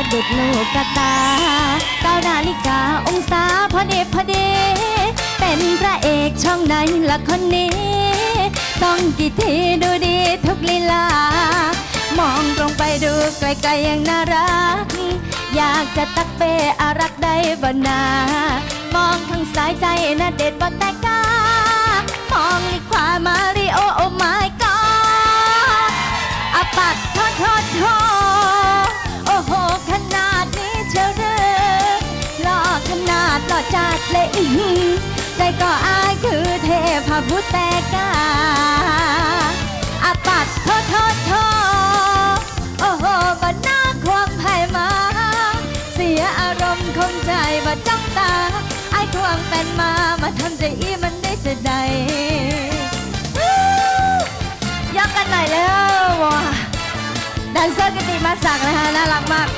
ะดุดลูกกระตาเก้านาฬิกาองศาพอดีพอดีเป็นพระเอกช่องไหนละคนนี้ต้องกี่ทีดูดีทุกลีลา มองตรงไปดูไกลๆอยังน่ารัก อยากจะตักเปอารักได้บ่นามองทางสายใจน่าเด็ดบ่แต่กามองลีขวามาริโอโอ้ my บุตรแต่กาอะปัดโทษโทษโทโอ้โหบัดหน้าควงไผ่มา เสียอารมณ์คงใจว่าจ้องตา ไอ้ควงเป็นมา มาทำใจอีมันได้จะใดยกกันหน่อยแล้วว้าแดนเซอร์กิติมาศักนะคะน่ารักมาก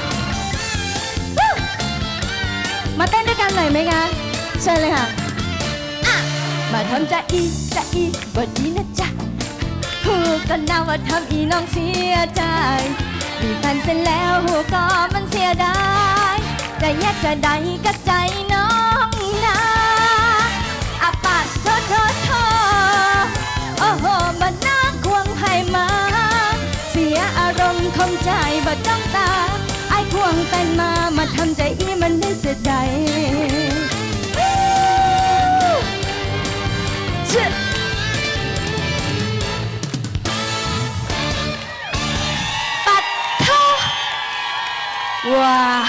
มาเต้นด้วยกันหน่อยไหมคะ เชิญเลยค่ะอะ มาทำใจอีใจอีบดีนะจ๊ะพูกันนะว่าทำอีน้องเสียใจมีแฟนเสร็จแล้วหูก็มันเสียดายจะแยกจะใดกับใจน้องนะอาปากโทษโทษโทษโอ้โหบัดน้าควงไผ่มา เสียอารมณ์คงใจบัดจ้องตาไอ้ควงเป็นมามาทำใจอีมันได้จะใด ว้าว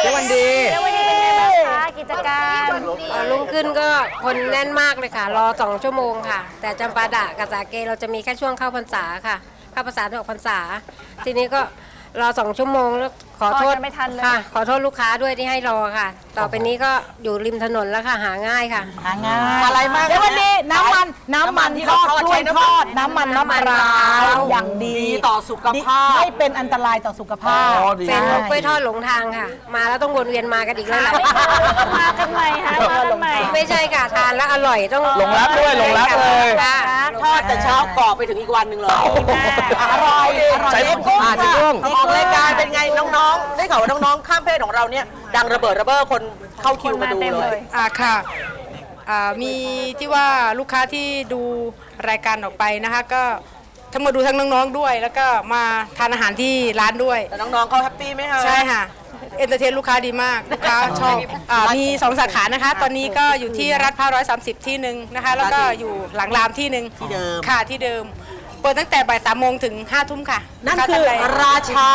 เจ้าวันดี แล้ววันนี้เป็นไงบ้างคะกิจการเอ่อลุงขึ้นก็คนแน่นมากเลยค่ะ รอสองชั่วโมงค่ะ แต่จำปาดะกับสาเกเราจะมีแค่ช่วงเข้าพรรษาค่ะ เข้าพรรษาถึงออกพรรษา ทีนี้ก็รอสองชั่วโมงแล้วขอโทษพอจะไม่ทันเลย ค่ะ ขอโทษลูกค้าด้วยที่ให้รอค่ะ ต่อไปนี้ก็อยู่ริมถนนแล้วค่ะหาง่ายค่ะ หาง่ายอะไรมากเดี๋ยววันนี้น้ำมันน้ำมันที่ทเราอดทอดกล้วยใช้ทน้ำมันอด น้ำมันมะพร้าวอย่างดีดีต่อสุขภาพ ไม่เป็นอันตรายต่อสุขภาพ อ๋อดี เป็นกล้วยทอดหลงทางค่ะ มาแล้วต้องวนเวียนมากันอีกแล้วแหละมากันใหม่ฮะมากันใหม่ ไม่ใช่ค่ะทานแล้วอร่อยต้องหลงรักด้วยหลงรักเลย ค่ะทอดแต่เช้ากรอบไปถึงอีกวันหนึ่งเลยอร่อยอร่อยใช้เจ๊กุ้งอ่าเจ๊กุ้งออกรายการเป็นไงน้องๆได้ข่าวว่าน้องๆ ข้ามเพศของเราเนี่ยดังระเบิดระเบ้อคนเข้าคิวมาดูคนมาเต็มเลเลยยอ่าค่ะอ่ามีที่ว่าลูกค้าที่ดูรายการออกไปนะคะ ก็ทั้งมาดูทั้งน้องๆด้วย แล้วก็มาทานอาหารที่ร้านด้วย แต่น้องๆเขาแฮปปี้ไหมคะ ใช่ค่ะเอนเตอร์เทนลูกค้าดีมากลูกค้าชอบอามีสองสาขานะคะ ตอนนี้ก็อยู่ที่รัฐพร้าวร้อยสามสิบที่หนึ่งนะคะ แล้วก็อยู่หลังรามที่หนึ่งที่เดิม ค่ะที่เดิม เปิดตั้งแต่บ่ายสามโมงถึงห้าทุ่มค่ะนั่นลูกคือท่ใดราชา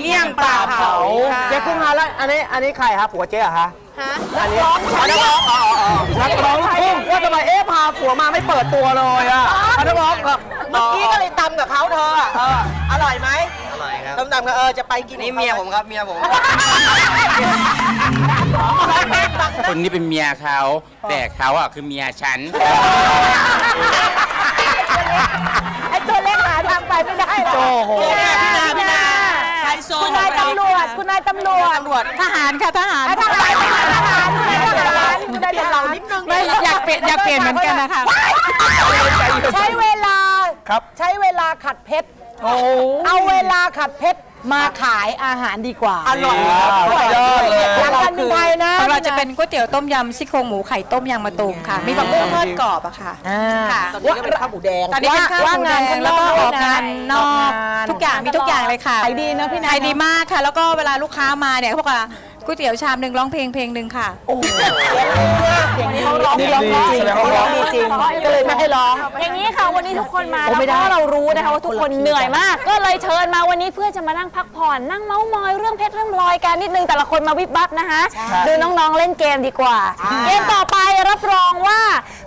เมี่ยงปลาเผาค่ะเจ๊กุ้งฮะแล้วอันนี้อันนี้ใครครับผัวเจ๊เหรอฮะฮะอันนี้นักร้องอ๋ออ๋อนักร้องลูกทุ่งว่าทำไมเอ๊ะพาผัวมาไม่เปิดตัวเลยอะนักร้องแบบเมื่อกี้ก็เลยตำกับเขาเธออะเอออร่อยไหมอร่อยครับตำตำๆกันเออจะไปกินนี่เมียผมครับเมียผม คนนี้เป็นเมียเขา แต่เขาอะคือเมียฉัน ไอ้ตัวเล็กหาทางไปไม่ได้หรอกโอ้โห พี่นาพี่นาพี่นาไฮ โซคุณนายตำรวจ คุณนายตำรวจตำรวจทหารค่ะทหารทหารทหารคุณนายทหารคุณนายทหารนิดนึงอยากเปลี่ยนอยากเปลี่ยนเหมือนกันนะคะ ใช้เวลา ครับ ใช้เวลาขัดเพชร โอ้ เอาเวลาขัดเพชร มาขายอาหารดีกว่าอร่อยสุดยอดเลยหลังการบินไทยนะของเราจะเป็นก๋วยเตี๋ยวต้มยำซี่โครงหมูไข่ต้มยางมะตูมค่ะ มีผักบุ้งทอดกรอบอะค่ะอ่าค่ะตอนนี้ก็เป็นข้าวหมูแดงตอนนี้เป็นข้าวว่าหมูงานแดข้างงนแล้วอกก็ออกด้วยนะงานนอกออกงานทุกอย่างมีทุกอย่างเลยค่ะขายดีนะพี่นายขายดีมากค่ะ แล้วก็เวลาลูกค้ามาเนี่ยเขาบอกว่า ก๋วยเตี๋ยวชามหนึ่งร้องเพลงเพลงหนึ่งค่ะอย่างนี้เขาร้องร้องจริงแสดงว่าร้องดีจริงก็เลยไม่ให้ร้อง อย่างนี้ค่ะวันนี้ทุกคนมาโอ้แล้วไม่เพได้ราะเรารู้นะคะว่าทุกคนเหนื่อยมาก ก็เลยเชิญมาวันนี้เพื่อจะมานั่งพักผ่อนนั่งเมาส์มอยเรื่องเพชรเรื่องพลอยกันนิดนึงแต่ละคนมาวิบวับนะคะดูน้องๆเล่นเกมดีกว่า เกมต่อไปรับรองว่า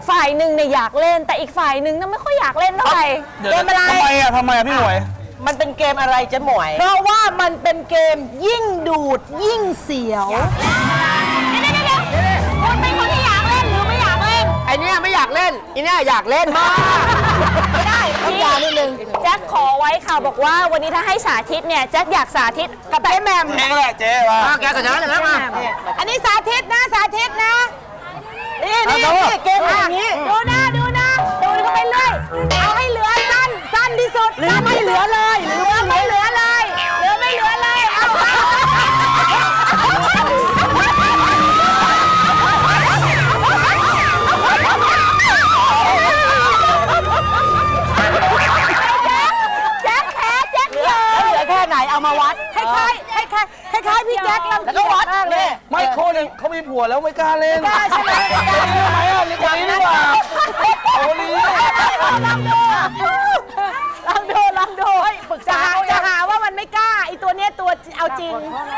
ฝ่ายหนึ่งเนี่ยอยากเล่น แต่อีกฝ่ายหนึ่งเนี่ยไม่ค่อยอยากเล่นเท่าไหร่เกมอะไรทำไมอะทำไมอะพี่หมวย มันเป็นเกมอะไรเจ๊หมวย เพราะว่ามันเป็นเกมยิ่งดูดยิ่งเสียวคุณเป็นคนที่อยากเล่นหรือไม่อยากเล่น ไอเนี้ยไม่อยากเล่นไอเนี้ยอยากเล่นมากไม่ได้พี่นิดนึงแจ็คขอไว้ค่ะบอกว่าวันนี้ถ้าให้สาธิตเนี่ยแจ็คอยากสาธิตกับเจ๊แหมมแม่งแหละเจ๊ว่าแกสัญญาแล้วมา อันนี้สาธิตนะสาธิตนะ นี่นี่นี่เกมอย่างนี้ ดูนะดูนะดูเข้าไปเรื่อย วัดคล้ายๆคล้ายๆคล้ายๆพี่แจ็คแล้วก็วัดเนี่ยไม่โคหนึ่งเขามีผัวแล้วไม่กล้าเล่นกล้าใช่ไหมใช่ไหมอะนี่คนนี้ดีกว่าเอาคนนี้ลองดูลองดูลองดูจะหาจะหาว่ามันไม่กล้าไอตัวเนี้ยตัวเอาจริงเค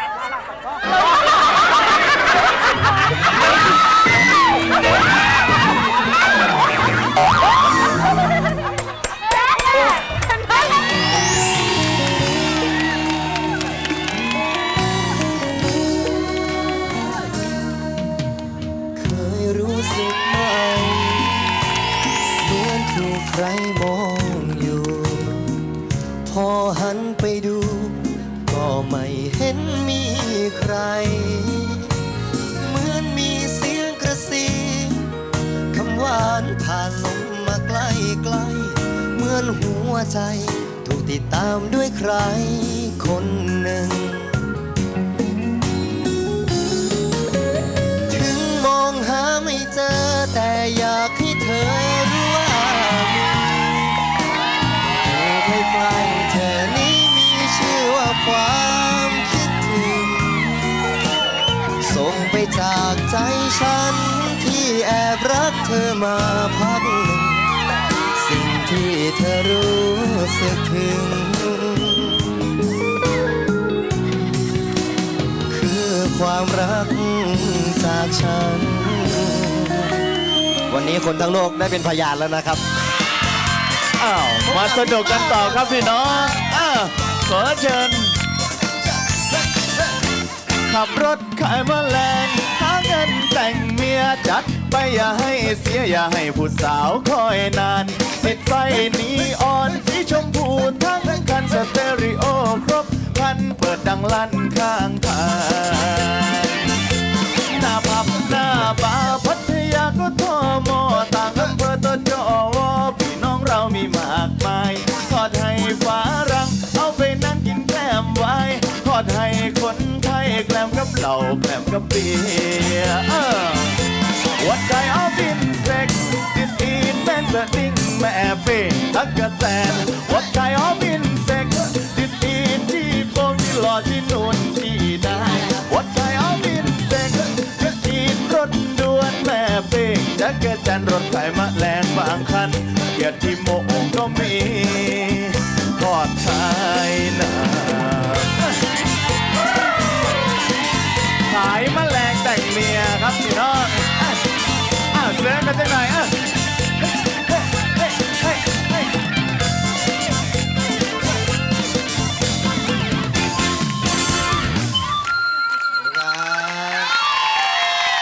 อหันไปดู ก็ไม่เห็นมีใคร เหมือนมีเสียงกระซิบคำหวานผ่านลมมาใกล้ใกล้ๆเหมือนหัวใจ ถูกติดตามด้วยใครคน ความคิดถึง ส่งไปจากใจฉัน ที่แอบรักเธอมาพักหนึ่ง สิ่งที่เธอรู้สึกถึง คือความรักจากฉัน วันนี้คนทั้งโลกได้เป็นพยานแล้วนะครับ อ้าวมาสนุกกันต่อครับพี่น้องอ้าวขอเชิญ ขับรถขายแมลงหาเงินแต่งเมียจัดไปอย่าให้เสียอย่าให้ผู้สาวคอยนานติดไฟนีออนสีชมพูทั้งคันสเตอริโอครบพันเปิดดังลั่นข้างทาง แกล้มกับเบียร์เออ What kind of insect this is แม่นเสดิ้งแม่เป้ตักกะแตน What kind of insect this is ที่โปงที่หล่อที่นุ่นที่ได้ What kind of insect this is รถด่วนแม่เป้จักรจันร์รถไถแลงบางคัน